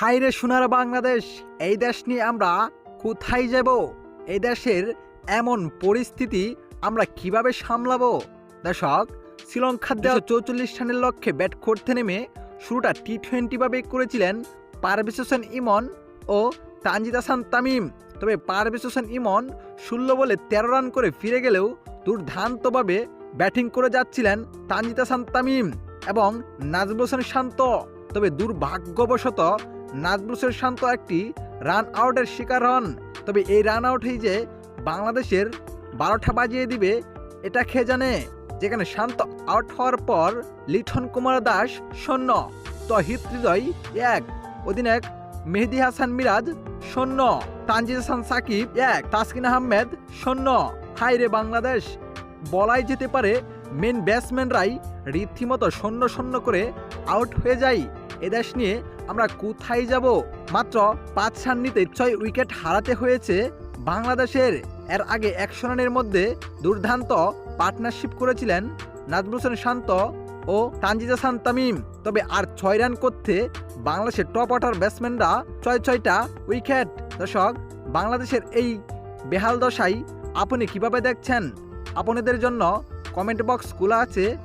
হাইরে সোনার বাংলাদেশ, এই দেশ নিয়ে আমরা কোথায় যাব? এই দেশের এমন পরিস্থিতি আমরা কীভাবে সামলাবো? দর্শক শ্রীলঙ্কার দেওয়া চৌচল্লিশ রানের লক্ষ্যে ব্যাট করতে নেমে শুরুটা টি টোয়েন্টি ভাবে করেছিলেন পারভেজ হোসেন ইমন ও তানজিদ হাসান তামিম। তবে পারভেজ হোসেন ইমন ষোলো বলে তেরো রান করে ফিরে গেলেও দুর্দান্তভাবে ব্যাটিং করে যাচ্ছিলেন তানজিদ হাসান তামিম এবং নাজমুল হোসেন শান্ত। তবে দুর্ভাগ্যবশত হোসেন শান্ত একটি রান আউটের শিকার হন। তবে এই রান আউটেই যে বাংলাদেশের বারোটা বাজিয়ে দিবে, এটা খেয়ে জানে? যেখানে শান্ত আউট হওয়ার পর লিঠন কুমার দাস শূন্য, তহিদ হৃদয় এক, অধিনায়ক মেহেদি হাসান মিরাজ শূন্য, তানজিদ হাসান সাকিব এক, তাসকিন আহমেদ শূন্য। হাইরে বাংলাদেশ, বলাই যেতে পারে মেন ব্যাটসম্যানরাই রীতিমতো শূন্য শূন্য করে আউট হয়ে যায়। এদেশ নিয়ে আমরা কোথায় যাব? মাত্র পাঁচ রান নিতে ছয় উইকেট হারাতে হয়েছে বাংলাদেশের। এর আগে একশো রানের মধ্যে দুর্দান্ত পার্টনারশিপ করেছিলেন নাজমুল হোসেন শান্ত ও তানজিদ হাসান তামিম। তবে আর ছয় রান করতে বাংলাদেশের টপ অর্ডার ব্যাটসম্যানরা ছয় ছয়টা উইকেট। দর্শক, বাংলাদেশের এই বেহাল দশাই আপনি কীভাবে দেখছেন? আপনাদের জন্য কমেন্ট বক্স খোলা আছে।